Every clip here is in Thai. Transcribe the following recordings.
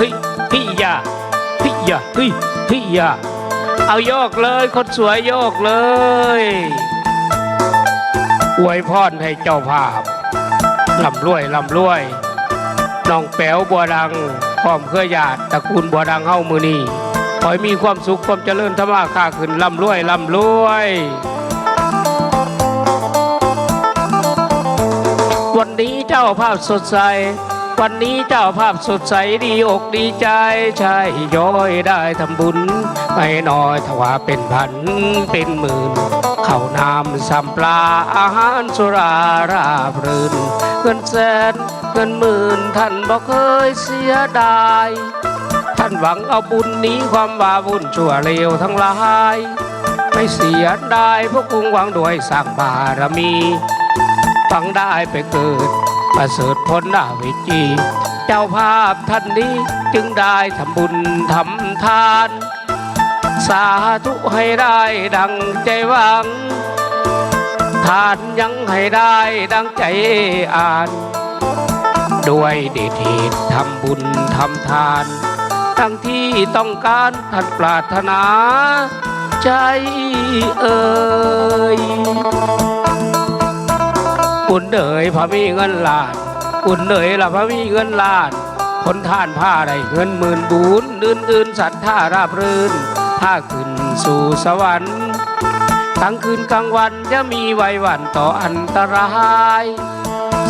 เฮ้ยพี่ยาพี่ยาเฮ้ยพี่ยาเอาโยกเลยคนสวยโยกเลยอวยพรให้เจ้าภาพลำรวยลำรวยน้องแป๋วบัวดังพร้อมเครือญาติตระกูลบัวดังเฮ้ามือนี้ขอให้มีความสุขความเจริญธรรมาค่าขึ้นลำรวยลำรวยวันนี้เจ้าภาพสดใส วันนี้เจ้าภาพสดใสดีอกดีใจใช่ย้อยได้ทำบุญ ไม่น้อยถ้าว่าเป็นพันเป็นหมื่นข้าวน้ำสัมปลาอาหารสุราราบรื่นเงินแสนเงินหมื่นท่านบ่เคยเสียดายท่านหวังเอาบุญนี้ความว่าบุญชั่วเลวทั้งหลายไม่เสียดายพวกคุงหวังด้วยสร้างบารมีฟังได้ไปเกิด ประเสริฐพ้นหน้าเวจี เจ้าภาพท่านนี้จึงได้ทำบุญทำทาน สาธุให้ได้ดังใจหวัง ทานยังให้ได้ดังใจอ่าน ด้วยเดชเหตุทำบุญทำทาน ทั้งที่ต้องการท่านปรารถนาใจเอ่ย อุ่นเอ๋ยพระมีเงินล้านอุ่นเอ๋ยละพระมีเงินล้าน คนท่านผ้าได้เงินหมื่นบุญอื่นอื่นสัตว์ท่าราบรื่นถ้าขึ้นสู่สวรรค์ทั้งคืนกลางวันจะมีไว้วันต่ออันตราย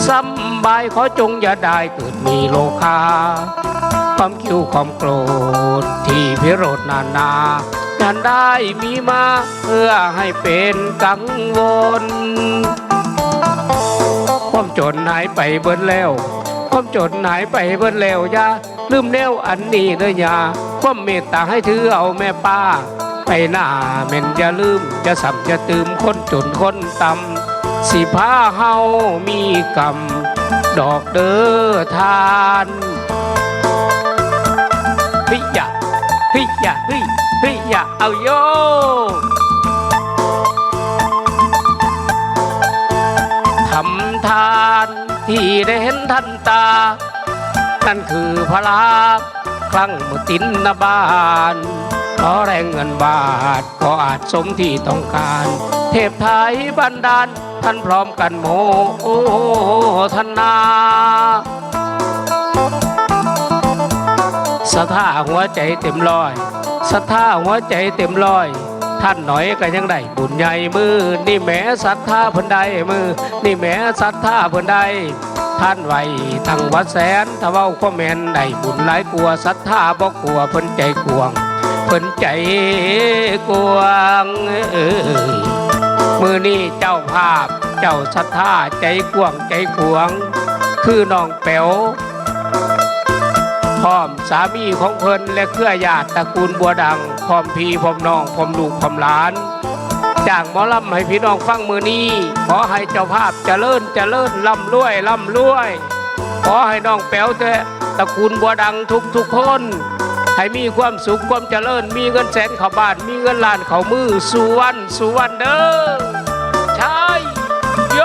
สำบายขอจงอย่าได้เกิดมีโลคาความคิวความโกรธที่พิโรธนานายันได้มีมาเพื่อให้เป็นกังวล ความจนหายไปเบิดแล้ว ความจนหายไปเบิดแล้วยาลืมแนวอันนี้เด้อยาความเมตตาให้ถือเอาแม่ป้า ไปหน้าเม่นจะลืมจะสับจะตืมคนจนคนต่ำสิพาเฮามีกรรมดอกเด้อทานเฮ้ยอย่าเฮ้ยอย่าเฮ้ยเฮ้ยเอาโย ทานที่ได้เห็นท่านตา นั่นคือพระลาคลั่งมุตินนบานขอแรงเงินบาทก็อาจสมที่ต้องการ เทพไทยบันดาลท่านพร้อมกันโมโอธนา สถาหัวใจเต็มร้อย สถาหัวใจเต็มร้อย ท่านหน่อยก็ยังได้บุญใหญ่มือ นี่แม้ศรัทธาเพิ่นได้มือ นี่แม้ศรัทธาเพิ่นได้ท่านไว้ทั้งวัดแสนถ้าเว้าก็แม่นได้บุญหลายกลัวศรัทธาบ่กลัวเพิ่นใจกวงเพิ่นใจกวงเอ้ยมือนี้เจ้าภาพ เจ้าศรัทธาใจกวงใจกวง คือน้องแป๋ว สามีของเพิ่นและเครือญาติตระกูลบัวดังพร้อมพี่พร้อมน้องพร้อมลูกพร้อมหลานจ้างหมอลำให้พี่น้องฟังมือนี้ ขอให้เจ้าภาพเจริญเจริญร่ำรวยร่ำรวย ขอให้น้องแป๋วเตะตระกูลบัวดังทุกทุกคนให้มีความสุขความเจริญ มีเงินแสนเข้าบ้าน มีเงินล้านเข้ามือสู่วันสู่วันเด้อใช่โย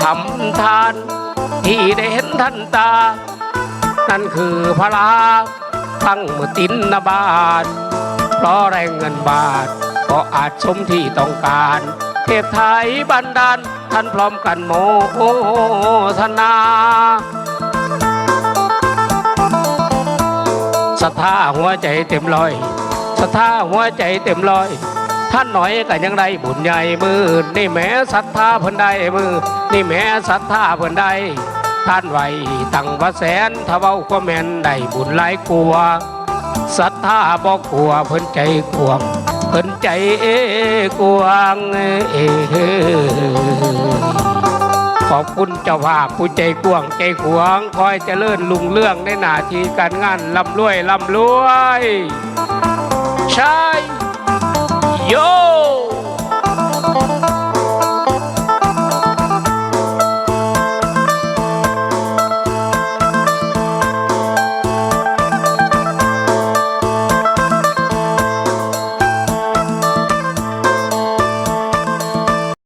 ทำทาน ที่ได้เห็นท่านตา นั่นคือพระลาตั้งมือตินนบานเพราะแรงเงินบาท ก็อาจสมที่ต้องการ เทพไทยบันดาลท่านพร้อมกันโมทนาศรัทธาหัวใจเต็มร้อยศรัทธาหัวใจเต็มร้อย ท่านหน่อยก็ยังได้บุญใหญ่มือนี่แม้ศรัทธาเพิ่นได้มือนี่แม้ศรัทธาเพิ่นได้ ท่านไว้ตั้งว่าแสนถ้าเว้าก็แม่นได้บุญหลายกลัวศรัทธาบ่กกลัวเพิ่นใจกวงเพิ่นใจเอกวงเอขอบคุณเจ้าภาพผู้ใจกวงใจขวงคอยเจริญลุงเรื่องในหน้าที่การงานร่ำรวยร่ำรวยใช่